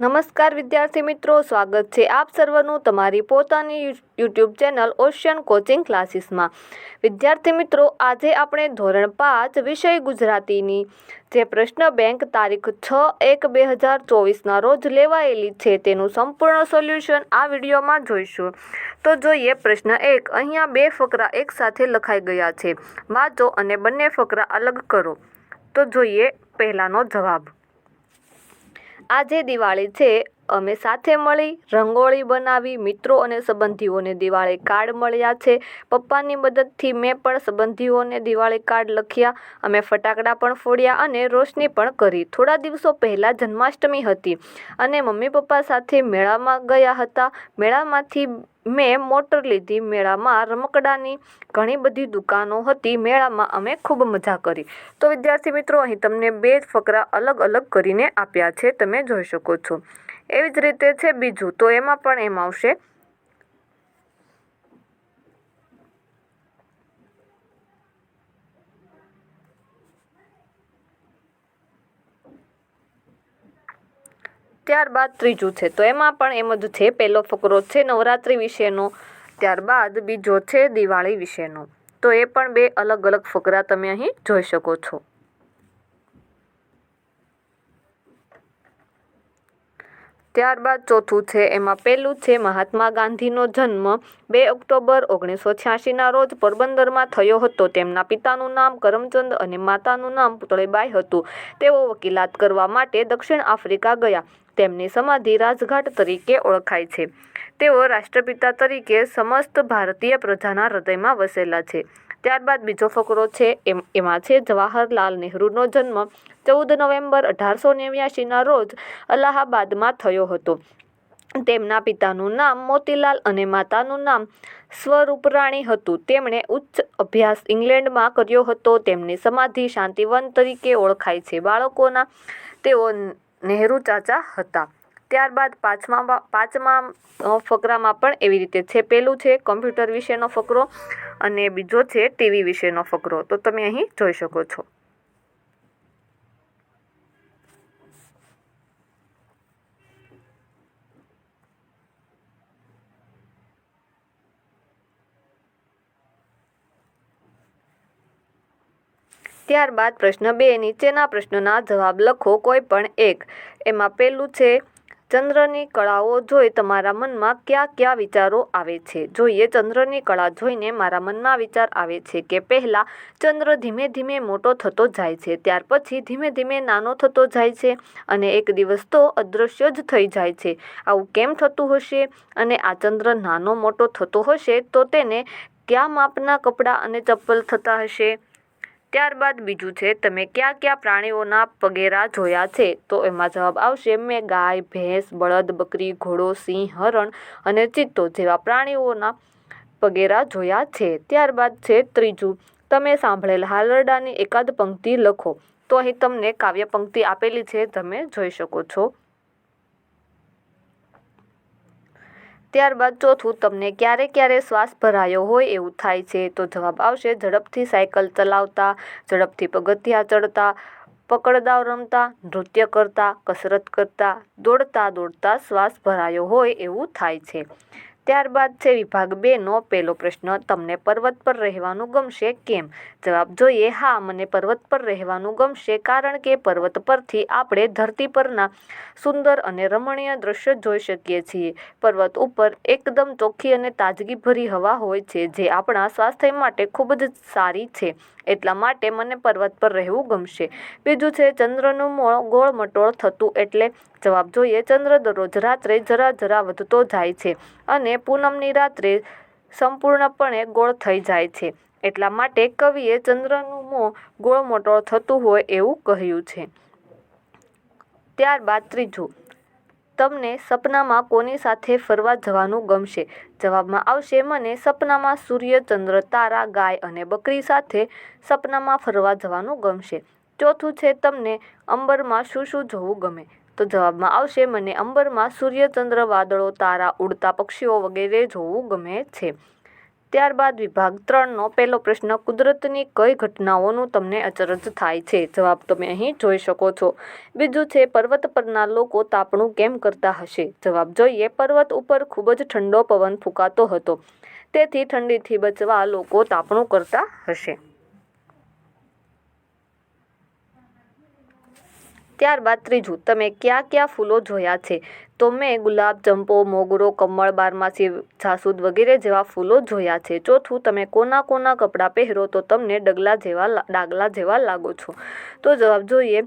નમસ્કાર વિદ્યાર્થી મિત્રો, સ્વાગત છે આપ સર્વનું તમારી પોતાની યુટ્યુબ ચેનલ ઓશિયન કોચિંગ ક્લાસીસમાં. વિદ્યાર્થી મિત્રો, આજે આપણે ધોરણ પાંચ વિષય ગુજરાતીની, જે પ્રશ્ન બેંક તારીખ છ એક બે હજાર ચોવીસના રોજ લેવાયેલી છે, તેનું સંપૂર્ણ સોલ્યુશન આ વિડીયોમાં જોઈશું. તો જોઈએ પ્રશ્ન એક, અહીંયા બે ફકરા એક સાથે લખાઈ ગયા છે. વાંચો અને બંને ફકરા અલગ કરો. તો જોઈએ પહેલાંનો જવાબ. આજે દિવાળી છે. અમે સાથે મળી રંગોળી બનાવી, મિત્રો અને સંબંધીઓને દિવાળી કાર્ડ મળ્યા છે. પપ્પાની મદદથી મેં પણ સંબંધીઓને દિવાળી કાર્ડ લખ્યા. અમે ફટાકડા પણ ફોડ્યા અને રોશની પણ કરી. થોડા દિવસો પહેલાં જન્માષ્ટમી હતી અને મમ્મી પપ્પા સાથે મેળામાં ગયા હતા. મેળામાંથી મેં મોટર લીધી, મેળામાં રમકડાની ઘણી બધી દુકાનો હતી, મેળામાં અમે ખૂબ મજા કરી. તો વિદ્યાર્થી મિત્રો, અહીં તમને બે ફકરા અલગ અલગ કરીને આપ્યા છે, તમે જોઈ શકો છો. એવી જ રીતે છે બીજું, તો એમાં પણ એમ આવશે. ત્યારબાદ ત્રીજું છે. તો એમાં પણ એમ જ છે, પહેલો ફકરો છે નવરાત્રિ વિશેનો, ત્યારબાદ બીજો છે દિવાળી વિશેનો. તો એ પણ બે અલગ અલગ ફકરા તમે અહીં જોઈ શકો છો. ત્યારબાદ ચોથું છે, એમાં પહેલું છે મહાત્મા ગાંધીનો જન્મ, બે ઓક્ટોબર ઓગણીસો છ્યાસીના રોજ પોરબંદરમાં થયો હતો. તેમના પિતાનું નામ કરમચંદ અને માતાનું નામ પુતળીબાઈ હતું. તેઓ વકીલાત કરવા માટે દક્ષિણ આફ્રિકા ગયા. તેમની સમાધિ રાજઘાટ તરીકે ઓળખાય છે. તેઓ રાષ્ટ્રપિતા તરીકે સમસ્ત ભારતીય પ્રજાના હૃદયમાં વસેલા છે. ત્યારબાદ બીજો ફકરો છે એમ, એમાં છે જવાહરલાલ નહેરુનો જન્મ ચૌદ નવેમ્બર અઢારસો નેવ્યાસીના રોજ અલ્હાબાદમાં થયો હતો. તેમના પિતાનું નામ મોતીલાલ અને માતાનું નામ સ્વરૂપરાણી હતું. તેમણે ઉચ્ચ અભ્યાસ ઇંગ્લેન્ડમાં કર્યો હતો. તેમની સમાધિ શાંતિવન તરીકે ઓળખાય છે. બાળકોના તેઓ નહેરુ ચાચા હતા. ત્યારબાદ પાંચમા પાંચમા ફકરામાં પણ એવી રીતે છે. પેલું છે કમ્પ્યુટર વિશેનો ફકરો અને બીજો છે ટીવી વિશેનો ફકરો. તો તમે અહીં જોઈ શકો છો. ત્યારબાદ પ્રશ્ન બે, નીચેના પ્રશ્નોના જવાબ લખો કોઈ પણ એક. એમાં પહેલું છે, ચંદ્રની કળાઓ જોઈ તમારા મનમાં કયા કયા વિચારો આવે છે? જોઈએ, ચંદ્રની કળા જોઈને મારા મનમાં વિચાર આવે છે કે પહેલાં ચંદ્ર ધીમે ધીમે મોટો થતો જાય છે, ત્યાર પછી ધીમે ધીમે નાનો થતો જાય છે અને એક દિવસ તો અદૃશ્ય જ થઈ જાય છે. આવું કેમ થતું હશે? અને આ ચંદ્ર નાનો મોટો થતો હશે તો તેને કયા માપના કપડાં અને ચપ્પલ થતા હશે? ત્યારબાદ બીજું છે, તમે કયા કયા પ્રાણીઓના પગેરા જોયા છે? તો એમાં જવાબ આવશે મેં ગાય ભેંસ, બળદ, બકરી, ઘોડો, સિંહ, હરણ અને ચિત્તો જેવા પ્રાણીઓના પગેરા જોયા છે. ત્યારબાદ છે ત્રીજું, તમે સાંભળેલ હાલરડાની એકાદ પંક્તિ લખો. તો અહીં તમને કાવ્ય પંક્તિ આપેલી છે, તમે જોઈ શકો છો. ત્યારબાદ ચોથું, તમને ક્યારે ક્યારે શ્વાસ ભરાયો હોય એવું થાય છે તો જવાબ આવશે, ઝડપથી સાયકલ ચલાવતા, ઝડપથી પગથિયા ચડતા, પકડદાવ રમતા, નૃત્ય કરતા, કસરત કરતા, દોડતા દોડતા શ્વાસ ભરાયો હોય એવું થાય છે. ત્યારબાદ છે વિભાગ બેનો પહેલો પ્રશ્ન, તમને પર્વત પર રહેવાનું ગમશે કેમ? જવાબ જોઈએ, હા, મને પર્વત પર રહેવાનું ગમશે કારણ કે પર્વત પરથી આપણે ધરતી પરના સુંદર અને રમણીય દ્રશ્ય જોઈ શકીએ છીએ. પર્વત ઉપર એકદમ ચોખ્ખી અને તાજગીભરી હવા હોય છે, જે આપણા સ્વાસ્થ્ય માટે ખૂબ જ સારી છે. એટલા માટે મને પર્વત પર રહેવું ગમશે. બીજું છે, ચંદ્રનું ગોળ મટોળ થતું એટલે? જવાબ જોઈએ, ચંદ્ર દરરોજ રાત્રે જરા જરા વધતો જાય છે. અને પૂનમની રાત્રે સંપૂર્ણપણે ગોળ થઈ જાય છે. એટલા માટે કવિએ ચંદ્રનું મોં ગોળ મોટો થતું હોય એવું કહ્યું છે. ત્યારબાદ ત્રીજું, તમને સપનામાં કોની સાથે ફરવા જવાનું ગમશે જવાબમાં આવશે, મને સપનામાં સૂર્ય, ચંદ્ર, તારા, ગાય અને બકરી સાથે સપનામાં ફરવા જવાનું ગમશે. ચોથું છે, તમને અંબરમાં શું શું જોવું ગમે? તો જવાબમાં આવશે, મને અંબરમાં સૂર્યચંદ્ર વાદળો, તારા ઉડતા પક્ષીઓ વગેરે જોવું ગમે છે. ત્યારબાદ વિભાગ ત્રણનો પહેલો પ્રશ્ન, કુદરતની કઈ ઘટનાઓનું તમને અચરજ થાય છે? જવાબ તમે અહીં જોઈ શકો છો. બીજું છે, પર્વત પરના લોકો તાપણું કેમ કરતા હશે? જવાબ જોઈએ, પર્વત ઉપર ખૂબ જ ઠંડો પવન ફૂંકાતો હતો. તેથી ઠંડીથી બચવા લોકો તાપણું કરતા હશે. ત્યારબાદ ત્રીજું, તમે કયા કયા ફૂલો જોયા છે? તો મેં ગુલાબ ચંપો મોગરો, કમળ, બારમાસી, જાસૂદ વગેરે જેવા ફૂલો જોયા છે. ચોથું, તમે કોના કોના કપડાં પહેરો તો તમને ડગલા જેવા ડાગલા જેવા લાગો છો? તો જવાબ જોઈએ,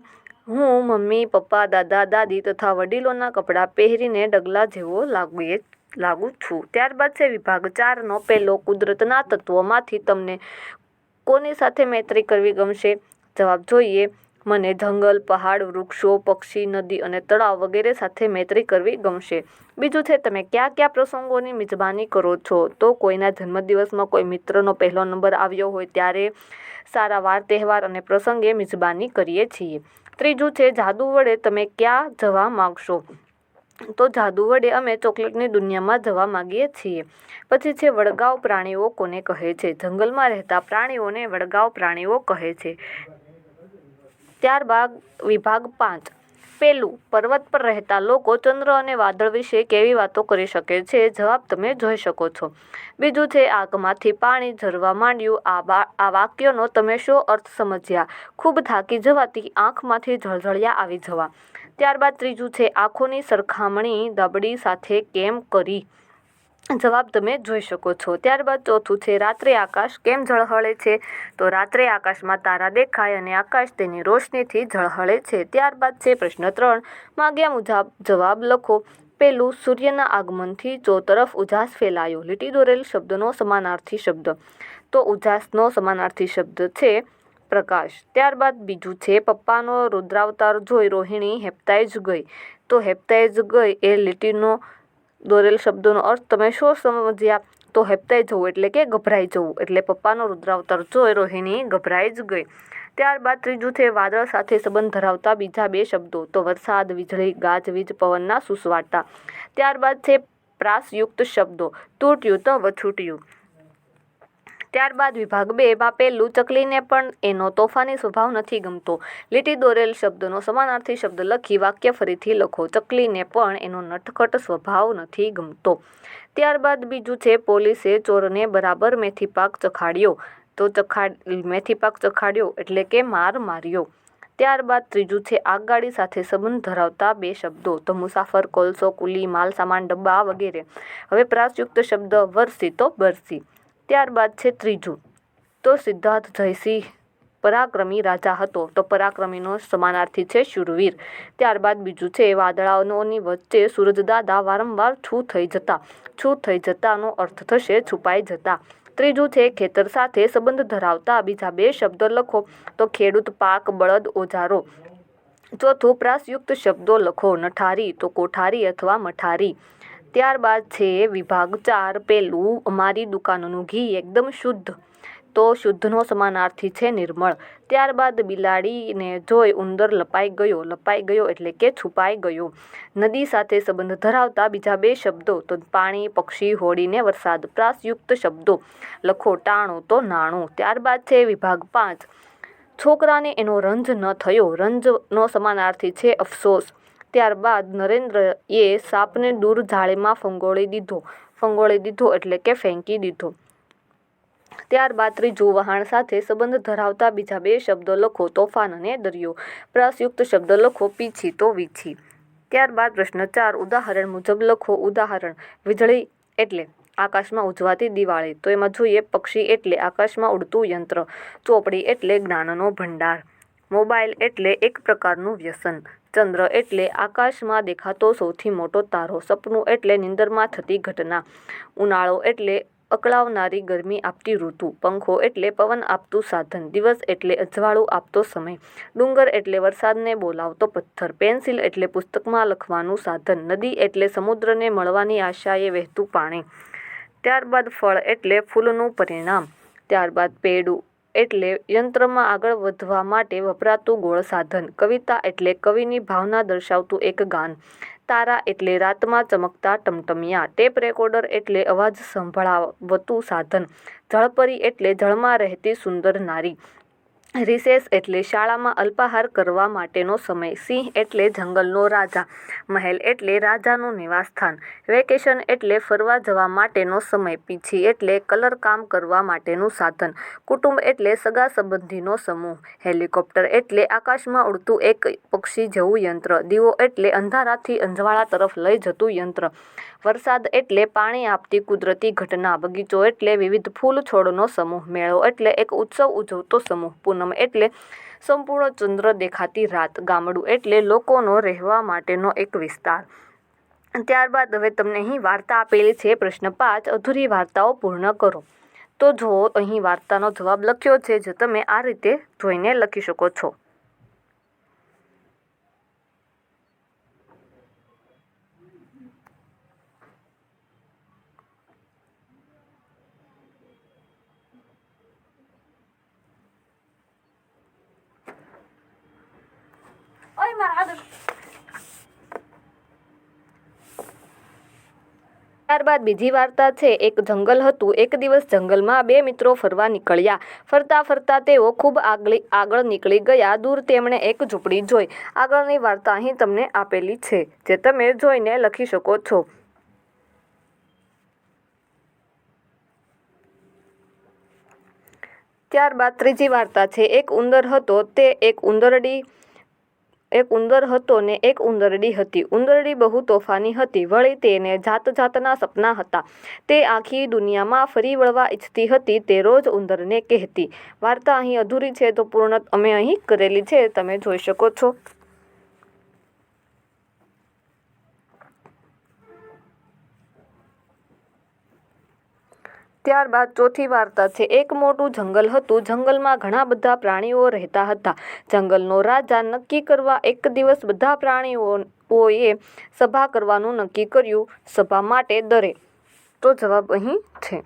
હું, મમ્મી, પપ્પા, દાદા, દાદી તથા વડીલોના કપડાં પહેરીને ડગલા જેવો લાગીએ લાગુ છું. ત્યારબાદ છે વિભાગ ચારનો, પહેલો કુદરતના તત્વોમાંથી તમને કોની સાથે મૈત્રી કરવી ગમશે? જવાબ જોઈએ મને જંગલ, પહાડ, વૃક્ષો, પક્ષી, નદી અને તળાવ વગેરે સાથે મૈત્રી કરવી ગમશે. બીજું છે, તમે કયા કયા પ્રસંગોની મિજબાની કરો છો? તો કોઈના જન્મદિવસમાં કોઈ મિત્રનો પહેલો નંબર આવ્યો હોય ત્યારે સારા વાર, તહેવાર અને પ્રસંગે મિજબાની કરીએ છીએ. ત્રીજું છે, જાદુ વડે તમે ક્યાં જવા માગશો? તો જાદુ વડે અમે ચોકલેટની દુનિયામાં જવા માગીએ છીએ. પછી છે, વડગાવ પ્રાણીઓ કોને કહે છે? જંગલમાં રહેતા પ્રાણીઓને વડગાવ પ્રાણીઓ કહે છે. ત્યારબાદ વિભાગ પાંચ. પેલું, પર્વત પર રહેતા લોકો ચંદ્ર અને વાદળ વિશે કેવી વાતો કરી શકે છે? જવાબ તમે જોઈ શકો છો. બીજું છે, આગમાંથી પાણી ઝરવા માંડ્યું. આ આ વાક્યનો તમે શું અર્થ સમજ્યા? ખૂબ થાકી જવાથી આંખમાંથી ઝળઝળિયા આવી જવા. ત્યારબાદ ત્રીજું છે, આંખોની સરખામણી દબડી સાથે કેમ કરી? જવાબ તમે જોઈ શકો છો. ત્યારબાદ ચોથું છે, રાત્રે આકાશ કેમ ઝળહળે છે? તો રાત્રે આકાશમાં તારા દેખાય અને આકાશ તેની રોશનીથી ઝળહળે છે. ત્યારબાદ છે પ્રશ્ન ત્રણ, માગ્યા મુજબ જવાબ લખો. પેલું સૂર્યના આગમનથી ચોતરફ ઉજાસ ફેલાયો. લીટી દોરેલ શબ્દનો સમાનાર્થી શબ્દ. તો ઉજાસનો સમાનાર્થી શબ્દ છે પ્રકાશ. ત્યારબાદ બીજું છે, પપ્પાનો રુદ્રાવતાર જોઈ રોહિણી હેપતાઈ જ ગઈ. તો હેપતાઈ જ ગઈ એ લીટીનો દોરેલ શબ્દોનો અર્થ તમે શું સમજ્યા? તો હેપતાઈ જવું એટલે કે ગભરાઈ જવું. એટલે પપ્પાનો રુદ્રાવતાર જોઈ રોહિણી ગભરાઈ જ ગઈ. ત્યારબાદ ત્રીજું છે, વાદળ સાથે સંબંધ ધરાવતા બીજા બે શબ્દો. તો વરસાદ, વીજળી ગાજવીજ પવનના સુસવાટા. ત્યારબાદ છે, પ્રાસયુક્ત શબ્દો. તૂટ્યું તો વછૂટ્યું. ત્યારબાદ વિભાગ બે માં પહેલું ચકલીને પણ એનો તોફાની સ્વભાવ નથી ગમતો. લીટી દોરેલ શબ્દનો સમાનાર્થી શબ્દ લખી વાક્ય ફરીથી લખો. ચકલીને પણ એનો નટખટ સ્વભાવ નથી ગમતો. ત્યારબાદ બીજું છે, પોલીસે ચોરને બરાબર મેથી પાક ચખાડ્યો. તો ચખાડ, મેથી પાક ચખાડ્યો એટલે કે માર માર્યો. ત્યારબાદ ત્રીજું છે, આગગાડી સાથે સંબંધ ધરાવતા બે શબ્દો. તો મુસાફર, કોલસો, કુલી માલ સામાન ડબ્બા વગેરે. હવે પ્રાસયુક્ત શબ્દ વરસી તો બરસી. ત્યારબાદ છે ત્રીજું. તો સિદ્ધાર્થ જયસિંહ પરાક્રમી રાજા હતો. તો પરાક્રમીનો સમાનાર્થી છે શૂરવીર. ત્યારબાદ બીજું છે વાદળાઓની વચ્ચે સૂરજદાદા વારંવાર છૂ થઈ જતા. છૂ થઈ જતાનો અર્થ થશે છુપાઈ જતા. ત્રીજું છે, ખેતર સાથે સંબંધ ધરાવતા બીજા બે શબ્દો લખો. તો ખેડૂત પાક, બળદ, ઓજારો. ચોથું, પ્રાસયુક્ત શબ્દો લખો. નઠારી, તો કોઠારી અથવા મઠારી. ત્યારબાદ છે વિભાગ ચાર, પેલું અમારી દુકાનનું ઘી એકદમ શુદ્ધ. તો શુદ્ધનો સમાનાર્થી છે નિર્મળ. ત્યારબાદ બિલાડીને જોઈ ઉંદર લપાઈ ગયો લપાઈ ગયો એટલે કે છુપાઈ ગયો. નદી સાથે સંબંધ ધરાવતા બીજા બે શબ્દો, તો પાણી, પક્ષી, હોડીને વરસાદ, પ્રાસયુક્ત શબ્દો. લખો ટાણું તો નાણું. ત્યારબાદ છે વિભાગ પાંચ. છોકરાને એનો રંજ ન થયો. રંજનો સમાનાર્થી છે અફસોસ. ત્યારબાદ નરેન્દ્રએ સાપને દૂર જાળીમાં ફંગોળી દીધો. ફંગોળી દીધો એટલે કે ફેંકી દીધો. ત્યારબાદ ત્રીજું વહાણ સાથે સંબંધ ધરાવતા બીજા બે શબ્દો લખો. તોફાન અને દરિયો. પ્રાસયુક્ત શબ્દ લખો, પીછી તો વીછી. ત્યારબાદ પ્રશ્ન ચાર, ઉદાહરણ મુજબ લખો. ઉદાહરણ, વીજળી એટલે આકાશમાં ઉજવાતી દિવાળી. તો એમાં જોઈએ, પક્ષી એટલે આકાશમાં ઉડતું યંત્ર. ચોપડી એટલે જ્ઞાનનો ભંડાર. મોબાઈલ એટલે એક પ્રકારનું વ્યસન. ચંદ્ર એટલે આકાશમાં દેખાતો સૌથી મોટો તારો. સપનું એટલે નિંદરમાં થતી ઘટના. ઉનાળો એટલે અકળાવનારી ગરમી આપતી ઋતુ. પંખો એટલે પવન આપતું સાધન. દિવસ એટલે અજવાળું આપતો સમય. ડુંગર એટલે વરસાદને બોલાવતો પથ્થર. પેન્સિલ એટલે પુસ્તકમાં લખવાનું સાધન. નદી એટલે સમુદ્રને મળવાની આશાએ વહેતું પાણી. ત્યારબાદ ફળ એટલે ફૂલનું પરિણામ. ત્યારબાદ પેડું. એટલે યંત્રમાં આગળ વધવા માટે વપરાતું ગોળ સાધન. કવિતા એટલે કવિની ભાવના દર્શાવતું એક ગાન. તારા એટલે રાતમાં ચમકતા ટમટમિયા. ટેપ રેકોર્ડર એટલે અવાજ સંભળાવતું સાધન. જળપરી એટલે જળમાં રહેતી સુંદર નારી. રિસેસ એટલે શાળામાં અલ્પાહાર કરવા માટેનો સમય. સિંહ એટલે જંગલનો રાજા. મહેલ એટલે રાજાનું નિવાસસ્થાન. વેકેશન એટલે ફરવા જવા માટેનો સમય. પીછી એટલે કલર કામ કરવા માટેનું સાધન. કુટુંબ એટલે સગા સંબંધીનો સમૂહ. હેલિકોપ્ટર એટલે આકાશમાં ઉડતું એક પક્ષી જેવું યંત્ર. દીવો એટલે અંધારાથી અંજવાળા તરફ લઈ જતું યંત્ર. વરસાદ એટલે પાણી આપતી કુદરતી ઘટના. બગીચો એટલે વિવિધ ફૂલ છોડનો સમૂહ. મેળો એટલે એક ઉત્સવ ઉજવતો સમૂહ. પૂનમ એટલે સંપૂર્ણ ચંદ્ર દેખાતી રાત. ગામડું એટલે લોકોનો રહેવા માટેનો એક વિસ્તાર. ત્યારબાદ હવે તમને અહીં વાર્તા આપેલી છે પ્રશ્ન પાંચ. અધૂરી વાર્તાઓ પૂર્ણ કરો. તો જો અહીં વાર્તાનો જવાબ લખ્યો છે જે તમે આ રીતે જોઈને લખી શકો છો. ત્યારબાદ બીજી વાર્તા છે, એક જંગલ હતું, એક દિવસ જંગલમાં બે મિત્રો ફરવા નીકળ્યા. ફરતા ફરતા તેઓ ખૂબ આગળ આગળ નીકળી ગયા, દૂર તેમણે એક ઝૂંપડી જોઈ. આગળની વાર્તા અહીં તમને આપેલી છે, જે તમે જોઈને લખી શકો છો. ત્યારબાદ ત્રીજી વાર્તા છે, એક ઉંદર હતો, તે એક ઉંદરડી એક ઉંદર હતો ને એક ઉંદરડી હતી. ઉંદરડી બહુ તોફાની હતી. વળી તેને જાત જાતના સપના હતા. તે આખી દુનિયામાં ફરી વળવા ઈચ્છતી હતી, તે રોજ ઉંદરને કહેતી. વાર્તા અહીં અધૂરી છે તો પૂર્ણ અમે અહીં કરેલી છે. તમે જોઈ શકો છો. ત્યારબાદ ચોથી વાર્તા છે. એક મોટું જંગલ હતું. જંગલમાં ઘણા બધા પ્રાણીઓ રહેતા હતા. જંગલનો રાજા નક્કી કરવા એક દિવસ બધા પ્રાણીઓએ સભા કરવાનું નક્કી કર્યું. સભા માટે દરે તો જવાબ અહીં છે.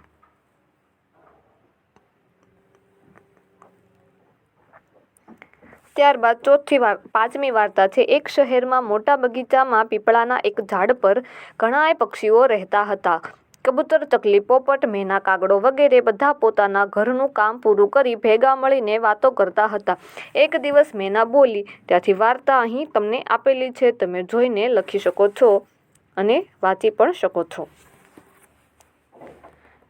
ત્યારબાદ ચોથી વાર, પાંચમી વાર્તા છે. એક શહેરમાં મોટા બગીચામાં પીપળાના એક ઝાડ પર ઘણાય પક્ષીઓ રહેતા હતા. કબૂતર ચકલી પોપટ મેના કાગડો વગેરે બધા પોતાના ઘરનું કામ પૂરું કરી ભેગા મળીને વાતો કરતા હતા. એક દિવસ મેના બોલી, ત્યાંથી વાર્તા અહીં તમને આપેલી છે, તમે જોઈને લખી શકો છો અને વાંચી પણ શકો છો.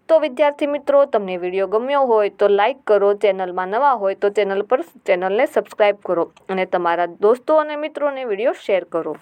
તો વિદ્યાર્થી મિત્રો, તમને વીડિયો ગમ્યો હોય તો લાઈક કરો, ચેનલમાં નવા હોય તો ચેનલ પર, ચેનલને સબસ્ક્રાઈબ કરો અને તમારા દોસ્તો અને મિત્રોને વીડિયો શેર કરો.